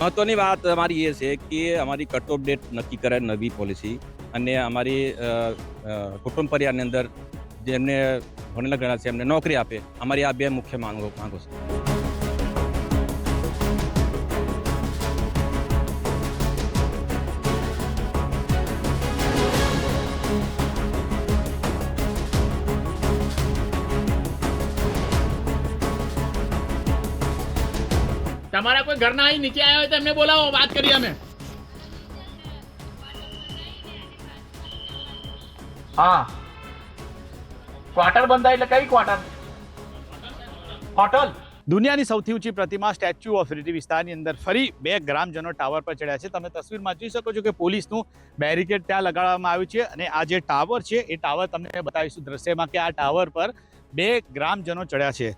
મહત્વની વાત અમારી એ છે કે અમારી કટ ઓફ ડેટ નક્કી કરે નવી પોલિસી અને અમારી કુટુંબ પરિવારની અંદર જેમને ભણેલા ગણા છે એમને નોકરી આપે, અમારી આ બે મુખ્ય માંગો માંગો છે. ઘરના અહીં નીચે આવ્યા હોય તો એમને બોલાવો વાત કરીએ અમે. હા. ક્વાર્ટર બંધાય એટલે કઈ ક્વાર્ટર હોટલ દુનિયાની સૌથી ઊંચી પ્રતિમા સ્ટેચ્યુ ઓફ યુનિટી વિસ્તારની અંદર ફરી બે ગ્રામજનો ટાવર પર ચડ્યા છે. તમે તસવીરમાં જોઈ શકો છો કે પોલીસનું બેરિકેડ ત્યાં લગાડવામાં આવ્યું છે અને આ જે ટાવર છે એ ટાવર તમને બતાવીશું દ્રશ્યમાં કે આ ટાવર પર બે ગ્રામજનો ચડ્યા છે.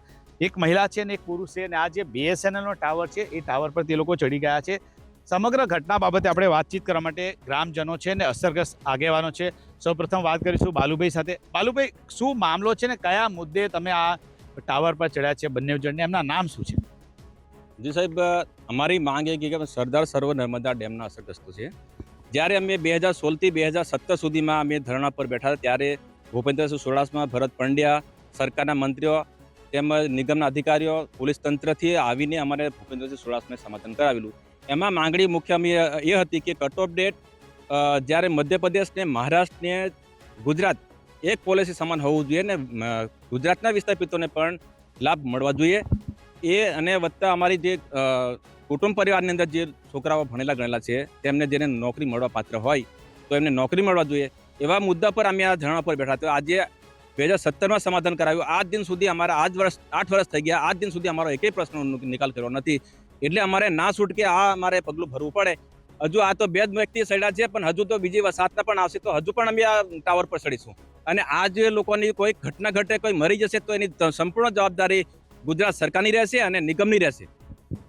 એક મહિલા છે અને એક પુરુષ છે અને આ જે બીએસએનએલનો ટાવર છે, એ ટાવર પર તે લોકો ચડી ગયા છે. સમગ્ર ઘટના બાબતે આપણે વાતચીત કરવા માટે ગ્રામજનો છે અને અસરગ્રસ્ત આગેવાનો છે. સૌપ્રથમ વાત કરીશું બાલુભાઈ સાથે. બાલુભાઈ, શું મામલો છે ને કયા મુદ્દે તમે આ ટાવર પર ચડ્યા છે બંને જણને? એમના નામ શું છે? જી સાહેબ અમારી માંગ એ કે સરદાર સર્વ નર્મદા ડેમના અસરગ્રસ્તો છે જ્યારે અમે બે હજાર સોળથી બે હજાર સત્તર સુધીમાં અમે ધરણા પર બેઠા ત્યારે ભૂપેન્દ્રસિંહ ચુડાસમા ભરત પંડ્યા સરકારના મંત્રીઓ તેમજ નિગમના અધિકારીઓ, પોલીસ તંત્રથી આવીને અમારે ભૂપેન્દ્રસિંહ ચુડાસમાને સમાધાન કરાવેલું. એમાં માંગણી મુખ્ય એ હતી કે કટ ઓફ ડેટ જ્યારે મધ્યપ્રદેશને મહારાષ્ટ્રને ગુજરાત એક પોલિસી સમાન હોવું જોઈએ ને ગુજરાતના વિસ્થાપિતોને પણ લાભ મળવા જોઈએ. એ અને વત્તા અમારી જે કુટુંબ પરિવારની અંદર જે છોકરાઓ ભણેલા ગણેલા છે, તેમને જેને નોકરી મળવા પાત્ર હોય, તો એમને નોકરી મળવા જોઈએ. એવા મુદ્દા પર અમે આ ધરણા પર બેઠા તો આજે બે હજાર સત્તરમાં સમાધાન કરાવ્યું આજ દિન સુધી અમારા આજ વર્ષ, આઠ વર્ષ થઈ ગયા. આજ દિન સુધી અમારો એકેય પ્રશ્નનો નિકાલ કર્યો નથી. એટલે અમારે ના છૂટકે આ અમારે પગલું ભરવું પડે. હજુ આ તો બે જ વ્યક્તિ સડ્યા છે, પણ હજુ તો બીજી વસાતના પણ આવશે, તો હજુ પણ અમે આ ટાવર પર ચડીશું અને આ જે લોકોની કોઈ ઘટના ઘટે, કોઈ મરી જશે, તો એની સંપૂર્ણ જવાબદારી ગુજરાત સરકારની રહેશે અને નિગમની રહેશે.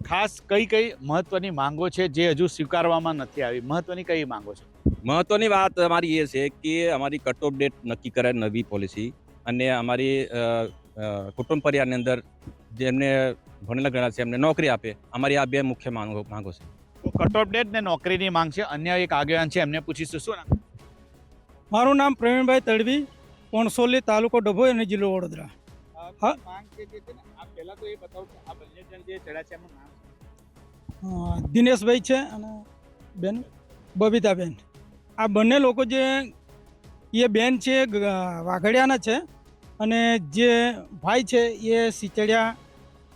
ખાસ કઈ કઈ મહત્વની માંગો છે, જે હજુ સ્વીકારવામાં નથી આવી? મહત્વની કઈ માંગો છે? મહત્વની વાત અમારી એ છે કે અમારી કટ ઓફ ડેટ નક્કી કરે નવી પોલિસી અને અમારી કુટુંબ પરિવારની અંદર જેમને ભણેલા ગણા છે એમને નોકરી આપે અમારી આ બે મુખ્ય માંગો માંગો છે. કટ ઓફ ડેટ ને નોકરીની માંગ છે અન્ય એક આગેવાન છે એમને પૂછીશું. શું નામ? મારું નામ પ્રવીણભાઈ તડવી પોણસોલી તાલુકો ડભોઈ અને જિલ્લો વડોદરા. હા. દિનેશભાઈ છે અને બેન બબીતાબેન. આ બંને લોકો જે એ બેન છે વાઘડિયાના છે અને જે ભાઈ છે એ સિચડિયા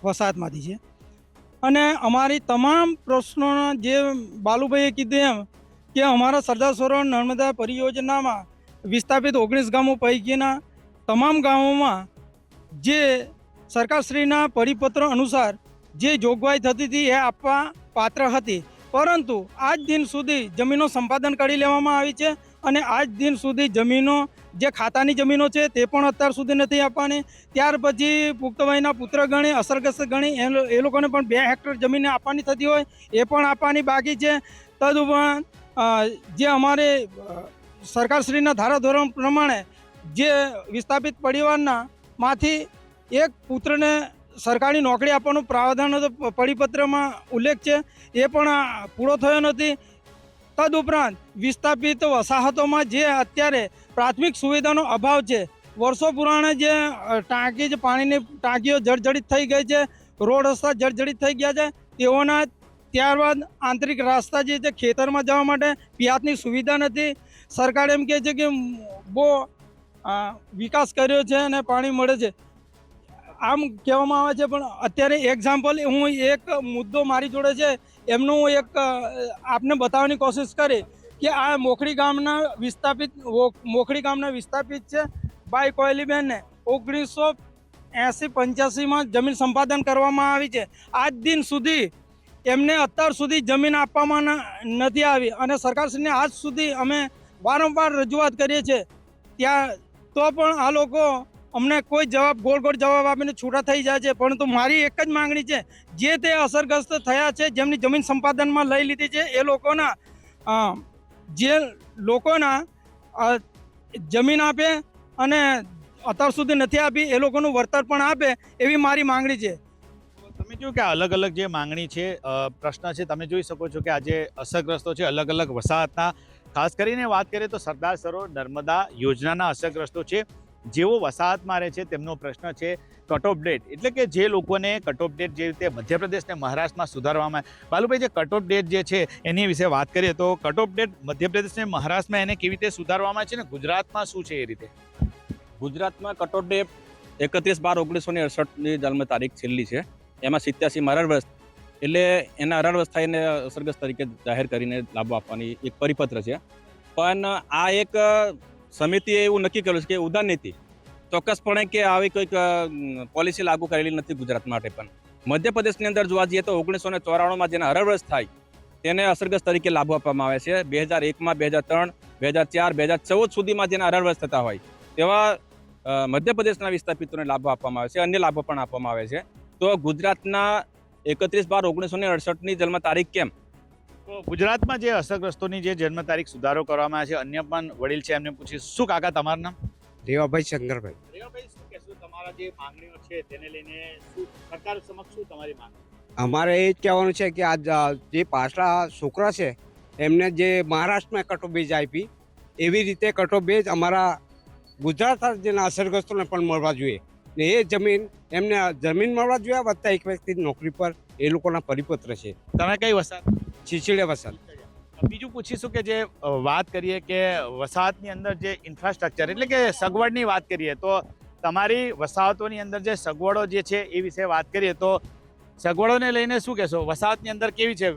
વસાહતમાંથી છે. અને અમારી તમામ પ્રશ્નોના જે બાલુભાઈએ કીધું એમ કે અમારા સરદાર સરોવર નર્મદા પરિયોજનામાં વિસ્થાપિત ઓગણીસ ગામો પૈકીના તમામ ગામોમાં જે સરકારશ્રીના પરિપત્ર અનુસાર જે જોગવાઈ થતી હતી એ આપવા પાત્ર હતી. પરંતુ આજ દિન સુધી જમીનો સંપાદન કરી લેવામાં આવી છે અને આજ દિન સુધી જમીનો, જે ખાતાની જમીનો છે તે પણ અત્યાર સુધી નથી આપવાની. ત્યાર પછી પુખ્તભાઈના પુત્ર ગણી, અસરગ્રસ્ત ગણી, એ લોકોને પણ બે હેક્ટર જમીન આપવાની થતી હોય, એ પણ આપવાની બાકી છે. તદુપરાંત જે અમારે સરકારશ્રીના ધારાધોરણ પ્રમાણે જે વિસ્થાપિત પરિવારના માંથી એક પુત્રને સરકારી નોકરી આપવાનું પ્રાવધાન હતો પરિપત્રમાં ઉલ્લેખ છે, એ પણ પૂરો થયો નથી. તદઉપરાંત વિસ્થાપિત વસાહતોમાં જે અત્યારે પ્રાથમિક સુવિધાનો અભાવ છે, વર્ષો પુરાણે જે ટાંકી જે પાણીની, ટાંકીઓ જર્જરિત થઈ ગઈ છે, રોડ રસ્તા જર્જરિત થઈ ગયા છે, તેઓના ત્યારબાદ આંતરિક રસ્તા જે છે ખેતરમાં જવા માટે પિયાતની સુવિધા નથી. સરકાર એમ કહે છે કે બહુ વિકાસ કર્યો છે અને પાણી મળે છે. આમ કહેવામાં આવે છે, પણ અત્યારે એક્ઝામ્પલ હું એક મુદ્દો મારી જોડે છે, એમનું હું એક આપને બતાવવાની કોશિશ કરી કે આ મોખડી ગામના વિસ્થાપિત મોખડી ગામના વિસ્થાપિત છે, બાઈ કોયલીબેનને ઓગણીસો એંસી પંચ્યાસીમાં જમીન સંપાદન કરવામાં આવી છે. આજ દિન સુધી એમને અત્યાર સુધી જમીન આપવામાં નથી આવી અને સરકારશ્રીને આજ સુધી અમે વારંવાર રજૂઆત કરીએ છીએ. ત્યાં તો પણ આ લોકો અમને કોઈ જવાબ ગોળ ગોળ જવાબ આપીને છૂટા થઈ જાય છે. પરંતુ મારી એક જ માંગણી છે. જે તે અસરગ્રસ્ત થયા છે, જેમની જમીન સંપાદનમાં લઈ લીધી છે, એ લોકોના જે લોકોના જમીન આપે અને અત્યાર સુધી નથી આપી, એ લોકોનું વળતર પણ આપે, એવી મારી માંગણી છે. તમે જોયું કે અલગ અલગ જે માંગણી છે પ્રશ્ન છે, તમે જોઈ શકો છો કે આજે અસરગ્રસ્તો છે અલગ અલગ વસાહતના. ખાસ કરીને વાત કરીએ તો સરદાર સરોવર નર્મદા યોજનાના અસરગ્રસ્તો છે. જેઓ વસાહતમાં રહે છે તેમનો પ્રશ્ન છે કટ ઓફ ડેટ એટલે કે જે લોકોને કટ ઓફ ડેટ જે રીતે મધ્યપ્રદેશને મહારાષ્ટ્રમાં સુધારવામાં બાલુભાઈ, જે કટ ઓફ ડેટ જે છે એની વિશે વાત કરીએ તો કટ ઓફ ડેટ મધ્યપ્રદેશને મહારાષ્ટ્રમાં એને કેવી રીતે સુધારવામાં છે ને ગુજરાતમાં શું છે એ રીતે? ગુજરાતમાં કટોટ ડેટ એકત્રીસ બાર ઓગણીસો ને અડસઠની જન્મ તારીખ છેલ્લી છે. એમાં સિત્યાસી અઢાર વર્ષ એટલે એના અઢાર વર્ષ અસરગ્રસ્ત તરીકે જાહેર કરીને લાભો આપવાની એક પરિપત્ર છે. પણ આ એક સમિતિએ એવું નક્કી કર્યું છે કે નીતિ ચોક્કસપણે કે આવી કોઈક પોલિસી લાગુ કરેલી નથી ગુજરાત માટે પણ. મધ્યપ્રદેશની અંદર જોવા જઈએ તો ઓગણીસો ને ચોરાણુંમાં જેના હરવર્ષ થાય, તેને અસરગ્રસ્ત તરીકે લાભો આપવામાં આવે છે. બે હજાર એકમાં, બે હજાર ત્રણ, બે હજાર ચાર, બે હજાર ચૌદ સુધીમાં જેના અઢાર થતા હોય, તેવા મધ્યપ્રદેશના વિસ્થાપિતોને લાભો આપવામાં આવે છે. અન્ય લાભો પણ આપવામાં આવે છે. તો ગુજરાતના એકત્રીસ બાર ઓગણીસો ને અડસઠની જન્મ તારીખ કેમ? તો ગુજરાતમાં જે અસરગ્રસ્તોની જે જન્મ તારીખ સુધારો કરવામાં આવે છે અન્ય પણ વડીલ છે એમને પૂછી શું કાકા તમારું નામ? રેવાભાઈ શંકરભાઈ. રેવાભાઈ શું કહેશો? તમારા જે માંગણીઓ છે તેને લઈને શું સરકાર સમક્ષ શું તમારી માંગણી અમારે એ જ કહેવાનું છે કે આ જે પાછલા છોકરા છે એમને જે મહારાષ્ટ્રમાં કટો બેજ આપી એવી રીતે કટો બેજ અમારા ગુજરાત રાજ્યના અસરગ્રસ્તોને પણ મળવા જોઈએ. ને એ જમીન એમને જમીન મળવા જોઈએ વધતા એક વ્યક્તિ નોકરી પર એ લોકોના પરિપત્ર છે. તમે કઈ વસાહત? ચીચીડે વરસાદ બીજું પૂછીશું કે જે વાત કરીએ કે વસાહતની અંદર જે ઇન્ફ્રાસ્ટ્રક્ચર એટલે કે સગવડની વાત કરીએ તો તમારી વસાહતોની અંદર જે સગવડો જે છે એ વિશે વાત કરીએ તો સગવડોને લઈને શું કહેશો? વસાહતની અંદર કેવી છે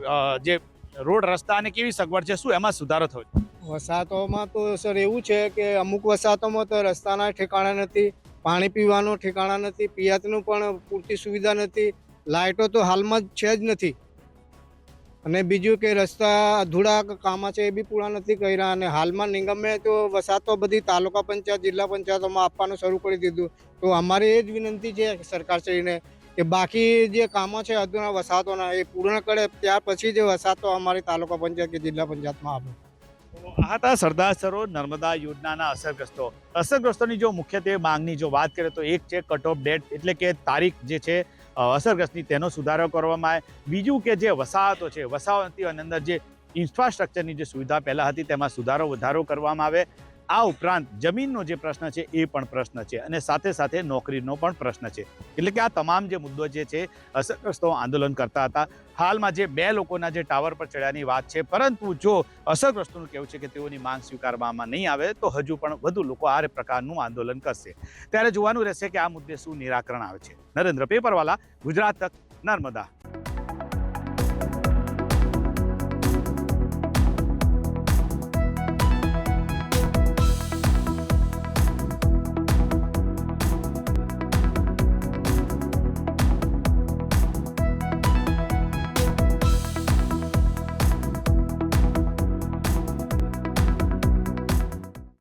જે રોડ રસ્તા અને કેવી સગવડ છે? શું એમાં સુધારો થયો છે? વસાહતોમાં તો સર એવું છે કે અમુક વસાહતોમાં તો રસ્તાના ઠેકાણા નથી પાણી પીવાનું ઠેકાણા નથી પિયાતનું પણ પૂરતી સુવિધા નથી લાઇટો તો હાલમાં જ છે જ નથી. અને બીજું કે રસ્તા અધૂરા કામા છે એ બી પૂરા નથી કર્યા અને હાલમાં નિગમે તો વસાહતો બધી તાલુકા પંચાયત, જિલ્લા પંચાયતોમાં આપવાનું શરૂ કરી દીધું. તો અમારી એ જ વિનંતી છે સરકારશ્રીને કે બાકી જે કામો છે અધૂરા વસાહતોના એ પૂર્ણ કરે, ત્યાર પછી જે વસાહતો અમારી તાલુકા પંચાયત કે જિલ્લા પંચાયતમાં તો આ હતા સરદાર સરોવર નર્મદા યોજનાના અસરગ્રસ્તો. અસરગ્રસ્તોની જો મુખ્યત્વે માંગની જો વાત કરીએ તો એક છે કટ ઓફ ડેટ એટલે કે તારીખ જે છે અસરગ્રસ્તની તેનો સુધારો કરવામાં આવે. બીજું કે જે વસાહતો છે વસાહતીઓની અંદર જે ઇન્ફ્રાસ્ટ્રક્ચરની જે સુવિધા પહેલાં હતી તેમાં સુધારો વધારો કરવામાં આવે. આ ઉપરાંત જમીનનો જે પ્રશ્ન છે એ પણ પ્રશ્ન છે અને સાથે સાથે નોકરીનો પણ પ્રશ્ન છે. એટલે કે આ તમામ જે મુદ્દો જે છે, અસરગ્રસ્તો આંદોલન કરતા હતા. હાલમાં જે બે લોકોના જે ટાવર પર ચડ્યાની વાત છે, પરંતુ જો અસરગ્રસ્તોનું કહેવું છે કે તેઓની માંગ સ્વીકારવામાં નહીં આવે, તો હજુ પણ વધુ લોકો આ પ્રકારનું આંદોલન કરશે. ત્યારે જોવાનું રહેશે કે આ મુદ્દે શું નિરાકરણ આવે છે. નરેન્દ્ર પેપરવાલા, ગુજરાત તક, નર્મદા.